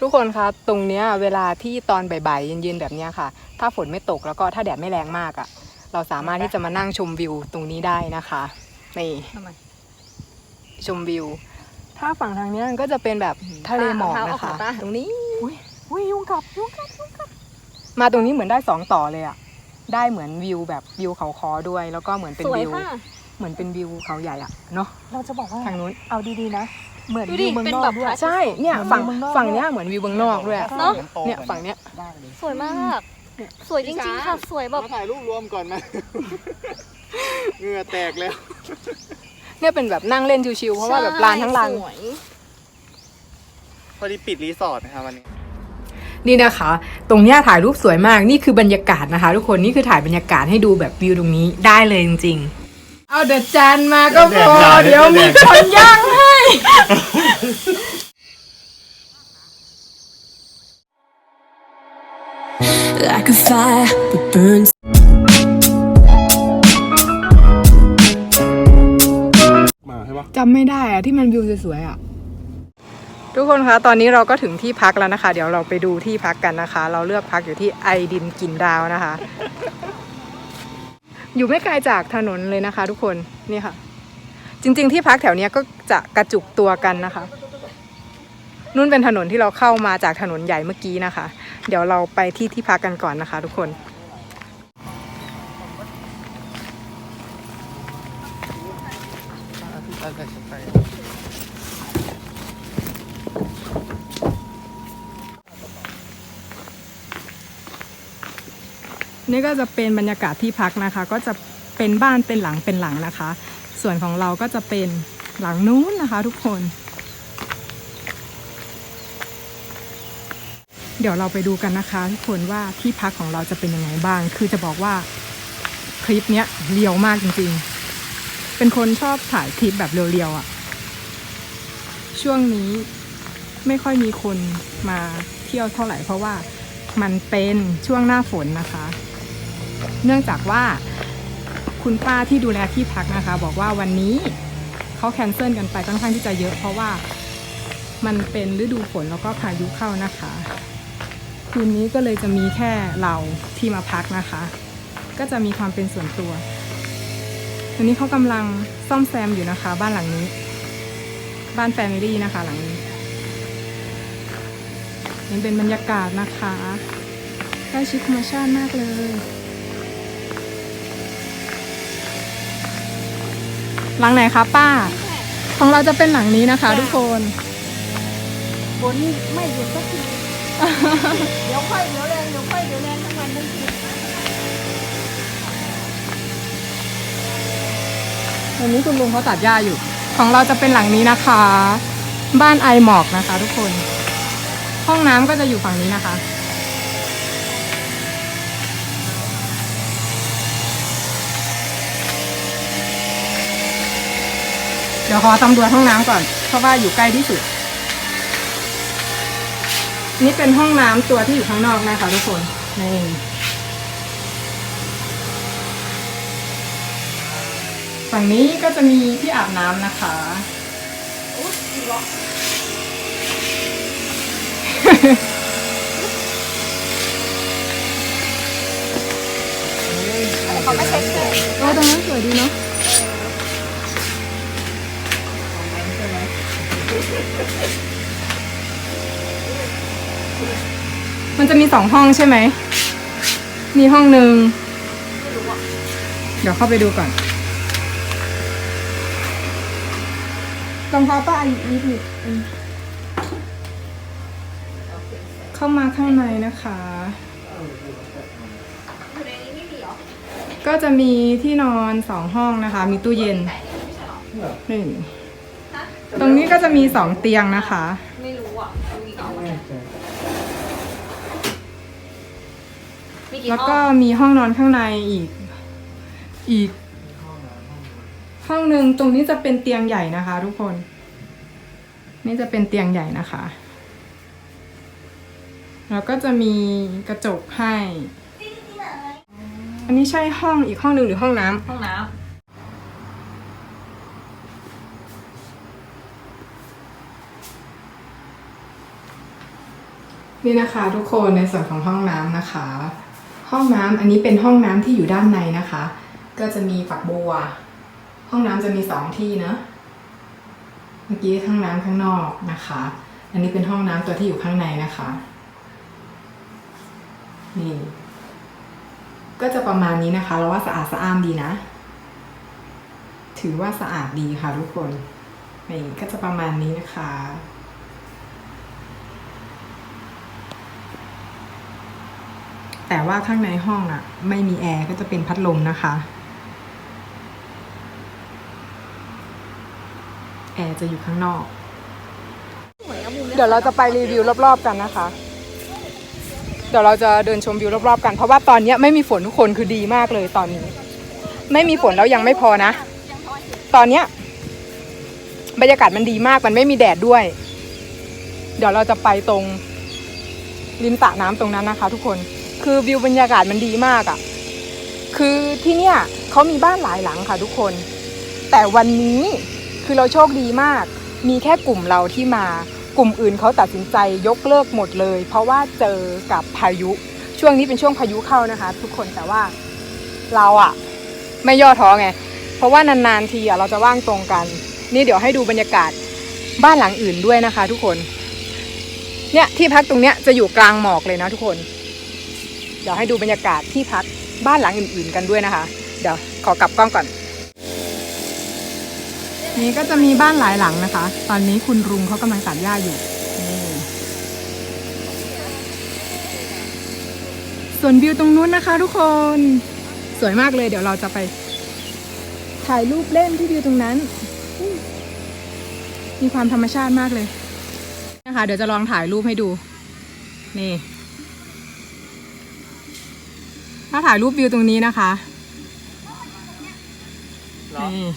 ทุกคนคะตรงเนี้ยเวลาที่ตอนบ่ายๆเย็นๆแบบเนี้ยค่ะ ถ้าฝนไม่ตกแล้วก็ถ้าแดดไม่แรงมากอะ่ะ เราสามารถที่จะมานั่งชมวิวตรงนี้ได้นะคะนี่ทำไมชมวิว ถ้าฝั่งทางเนี้ยมันก็จะเป็นแบบทะเลหมอกเอาเท้าอนะอกคะมาปะตรงนี้อุ้ยยุงกัดยุงกัดยุงกัดมาตรงนี้เหมือนได้สองต่อเลยอะ่ะได้เหมือนวิวแบบวิวเขาคอด้วย แล้วก็เหมือนเป็นสวยวิวค่ะ เหมือนเป็นวิวเขาใหญ่อะเนาะเราจะบอกว่าทางนู้นเอาดีๆนะ เหมือนดูดิวิวเมืองเป็นนอแบกบด้วย ใช่เนี่ยฝั่งเหมือนเมืองนอก ฝั่งเนี้ยเหมือนวิวเมืองนอกด้วยอะเนอะ เนี่ยฝั่งเนี้ยได้เลยสวยมาก สวยจริงๆค่ะ สวยแบบ มาถ่ายรูปรวมก่อนไหม เหงื่อแตกแล้ว เนี่ยเป็นแบบนั่งเล่นชิวๆเพราะว่าแบบลานทั้งลาน สวย พอดีปิดรีสอร์ทนะครับวันนี้ นี่นะคะ ตรงเนี้ยถ่ายรูปสวยมากนี่คือบรรยากาศนะคะ ทุกคนนี่คือถ่ายบรรยากาศให้ดูแบบวิวตรงนี้ได้เลยจริงๆ เอาเดือดจานมาก็พอเดี๋ยวมีคนย่างให้ like a fire that burns มาใช่ปะจำไม่ได้อะที่มันวิวสวยๆอะทุกคนคะ ตอนนี้เราก็ถึงที่พักแล้วนะคะ เดี๋ยวเราไปดูที่พักกันนะคะ เราเลือกพักอยู่ที่ไอดินกินดาวนะคะ อยู่ไม่ไกลจากถนนเลยนะคะ ทุกคน นี่ค่ะ จริง ๆ ที่พักแถวเนี้ยก็จะกระจุกตัวกันนะคะนู่นเป็นถนนที่เราเข้ามาจากถนนใหญ่เมื่อกี้นะคะ เดี๋ยวเราไปที่ที่พักกันก่อนนะคะ ทุกคน นี่ก็จะเป็นบรรยากาศที่พักนะคะ ก็จะเป็นบ้านเป็นหลังเป็นหลังนะคะ ส่วนของเราก็จะเป็นหลังนู้นนะคะทุกคน เดี๋ยวเราไปดูกันนะคะทุกคนว่าที่พักของเราจะเป็นยังไงบ้าง คือจะบอกว่าคลิปเนี้ยเรียวมากจริงๆ เป็นคนชอบถ่ายคลิปแบบเรียวๆอะ่ะ ช่วงนี้ไม่ค่อยมีคนมาเที่ยวเท่าไหร่เพราะว่ามันเป็นช่วงหน้าฝนนะคะ เนื่องจากว่า คุณป้าที่ดูแลที่พักนะคะ บอกว่าวันนี้เขาแคนเซิลกันไปค่อนข้างที่จะเยอะ เพราะว่ามันเป็นฤดูฝนแล้วก็พายุเข้านะคะ คืนนี้ก็เลยจะมีแค่เราที่มาพักนะคะ ก็จะมีความเป็นส่วนตัวตอนนี้เขากำลังซ่อมแซมอยู่นะคะ บ้านหลังนี้ บ้านแฟมิลี่นะคะ หลังนี้นี่เป็นบรรยากาศนะคะใกล้ชิดธรรมชาติมากเลย หลังไหนคะป้า ของเราจะเป็นหลังนี้นะคะ ทุกคนฝนไม่หยุดสักทีเดี๋ยวค่อยเดี๋ยวแรงเดี๋ยวค่อยเดี๋ยวแรงทั้งวันทั้งคืนวันนี้คุณลุงเขาตัดหญ้าอยู่ ของเราจะเป็นหลังนี้นะคะ บ้านไอหมอกนะคะ ทุกคน ห้องน้ำก็จะอยู่ฝั่งนี้นะคะ เดี๋ยวขอตำรวจห้องน้ำก่อน เพราะว่าอยู่ใกล้ที่สุด นี่เป็นห้องน้ำตัวที่อยู่ข้างนอกนะคะทุกคนนี่ฝั่งนี้ก็จะมีที่อาบน้ำนะคะเขาไม่ใช่แค่โอ้ตรงนั้นสวยดีเนาะ มันจะมีสองห้องใช่ไหม มีห้องหนึ่ง เดี๋ยวเข้าไปดูก่อนรองเท้าป้าอายุนิดนิดอืมเข้ามาข้างในนะคะ ก็จะมีที่นอนสองห้องนะคะ มีตู้เย็นหนึ่ง ตรงนี้ก็จะมีสองเตียงนะคะไม่รู้อะมีเอามา มีกี่แล้วห้ก็องมีห้องนอนข้างในอีก อีก ห้องหนึ่งตรงนี้จะเป็นเตียงใหญ่นะคะ ทุกคน นี่จะเป็นเตียงใหญ่นะคะ แล้วก็จะมีกระจกให้ อันนี้ใช่ห้องอีกห้องหนึ่งหรือห้องน้ำ ห้องน้นี่นะคะทุกคนในส่วนของห้องน้ำนะคะ ห้องน้ำอันนี้เป็นห้องน้ำที่อยู่ด้านในนะคะ ก็จะมีฝักบัว ห้องน้ำจะมีสองที่เนอะเมื่อกี้ห้องน้ำข้างนอกนะคะ อันนี้เป็นห้องน้ำตัวที่อยู่ข้างในนะคะนี่ก็จะประมาณนี้นะคะเราว่าสะอาดสะอ้านดีนะ ถือว่าสะอาดดีค่ะทุกคนนี่ก็จะประมาณนี้นะคะ แต่ว่าข้างในห้องอะไม่มีแอร์ก็จะเป็นพัดลมนะคะ แอร์จะอยู่ข้างนอก เดี๋ยวเราจะไปรีวิวรอบๆกันนะคะ เดี๋ยวเราจะเดินชมวิวรอบๆกัน เพราะว่าตอนนี้ไม่มีฝนทุกคนคือดีมากเลยตอนนี้ ไม่มีฝนแล้วยังไม่พอนะ ตอนเนี้ยบรรยากาศมันดีมากมันไม่มีแดดด้วย เดี๋ยวเราจะไปตรงริมสระน้ำตรงนั้นนะคะ ทุกคน คือวิวบรรยากาศมันดีมากอะ่ะ คือที่เนี่ยเขามีบ้านหลายหลังค่ะทุกคน แต่วันนี้คือเราโชคดีมาก มีแค่กลุ่มเราที่มา กลุ่มอื่นเขาตัดสินใจยกเลิกหมดเลย เพราะว่าเจอกับพายุ ช่วงนี้เป็นช่วงพายุเข้านะคะ ทุกคนแต่ว่าเราอะไม่ย่อท้อไง เพราะว่านานๆทีอะเราจะว่างตรงกัน นี่เดี๋ยวให้ดูบรรยากาศบ้านหลังอื่นด้วยนะคะ ทุกคน เนี่ยที่พักตรงเนี้ยจะอยู่กลางหมอกเลยนะทุกคน ดี๋ยวให้ดูบรรยากาศที่พักบ้านหลังอื่นๆกันด้วยนะคะ เดี๋ยวขอกลับกล้องก่อน นี่ก็จะมีบ้านหลายหลังนะคะ ตอนนี้คุณลุงเขากำลังตัดหญ้าอยู่ส่วนวิวตรงนู้นนะคะ ทุกคนสวยมากเลยเดี๋ยวเราจะไป ถ่ายรูปเล่นที่วิวตรงนั้น มีความธรรมชาติมากเลยนะคะ เดี๋ยวจะลองถ่ายรูปให้ดู นี่ ถ้าถ่ายรูปวิวตรงนี้นะคะนี่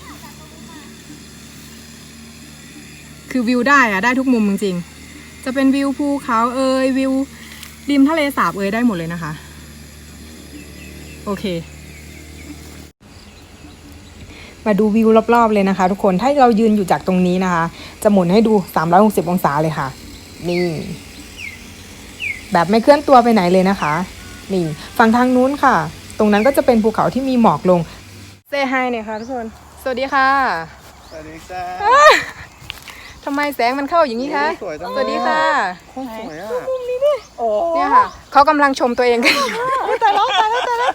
คือวิวได้อะได้ทุกมุมจริงๆ จะเป็นวิวภูเขาเอยวิวริมทะเลสาบเอยได้หมดเลยนะคะ โอเค มาดูวิวรอบๆเลยนะคะ ทุกคนถ้าเรายืนอยู่จากตรงนี้นะคะ จะหมุนให้ดู 360 องศาเลยค่ะ นี่ แบบไม่เคลื่อนตัวไปไหนเลยนะคะ นี่ฝั่งทางนู้นค่ะ ตรงนั้นก็จะเป็นภูเขาที่มีหมอกลงเซฮายเนี่ยค่ะทุกคนสวัสดีค่ะสวัสดีจ้าทำไมแสงมันเข้าอย่างนี้คะสวยจังเลยสวัสดีค่ะโคตรสวยอะเนี่ยค่ะเขากำลังชมตัวเองกันอยู่ตายแล้วตายแล้วตายแล้ว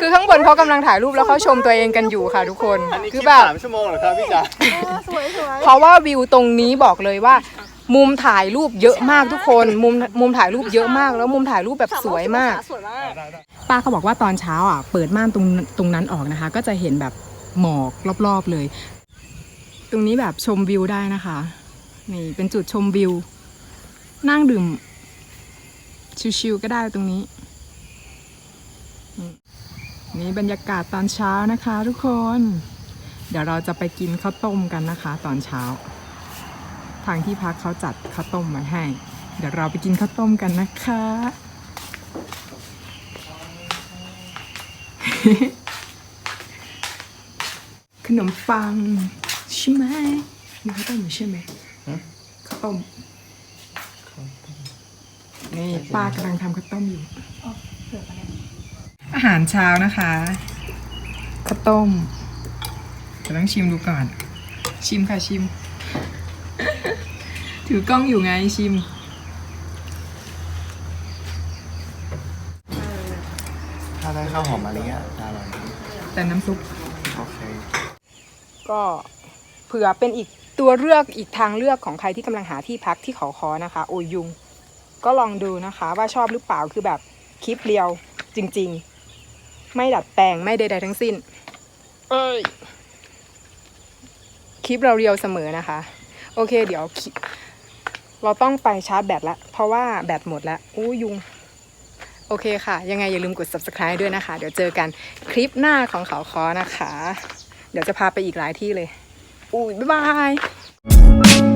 คือข้างบนเขากำลังถ่ายรูปแล้วเขาชมตัวเองกันอยู่ค่ะทุกคนอันนี้คืคือแบบสามชั่วโมงเหรอครับพี่จ๋าเพราะว่าวิวตรงนี้บอกเลยว่า มุมถ่ายรูปเยอะมากทุกคน มุมมุมถ่ายรูปเยอะมาก แล้วมุมถ่ายรูปแบบสวยมากสวยมาก ป้าเขาบอกว่าตอนเช้าอะเปิดม่านตรงตรงนั้นออกนะคะ ก็จะเห็นแบบหมอกรอบๆเลย ตรงนี้แบบชมวิวได้นะคะนี่เป็นจุดชมวิว นั่งดื่ม ชิวๆก็ได้ตรงนี้ นี่บรรยากาศตอนเช้านะคะ ทุกคน เดี๋ยวเราจะไปกินข้าวต้มกันนะคะ ตอนเช้า ทางที่พักเขาจัดข้าวต้มมาให้ เดี๋ยวเราไปกินข้าวต้มกันนะคะ ขนมปังใช่ไหมมีข้าวต้มอยู่ใช่ไหมข้าวต้มนี่ป้ากำลังทำข้าวต้มอยู่ อาหารเช้านะคะข้าวต้มเดี๋ยวต้องชิมดูก่อน ชิมค่ะชิม ถือกล้องอยู่ไงชิม ถ้า ได้ข้าวหอมมะลิอะจะอร่อยแต่น้ำซุป โอเค ก็เผื่อเป็นอีกตัวเลือกอีกทางเลือกของใครที่กำลังหาที่พักที่เขาคอนะคะ โอยยุง ก็ลองดูนะคะว่าชอบหรือเปล่าคือแบบคลิปเรียวจริง ๆ ไม่ดัดแปลงไม่ใดๆทั้งสิ้น เอ้ยคลิปเราเรียวเสมอนะคะ โอเค เดี๋ยวคลิปเราต้องไปชาร์จแบตแล้วเพราะว่าแบตหมดแล้วอู้ยุง โอเคค่ะ ยังไงอย่าลืมกด subscribe ด้วยนะคะ เดี๋ยวเจอกันคลิปหน้าของเขาคอนะคะ เดี๋ยวจะพาไปอีกหลายที่เลย อุ้ยบ๊ายบาย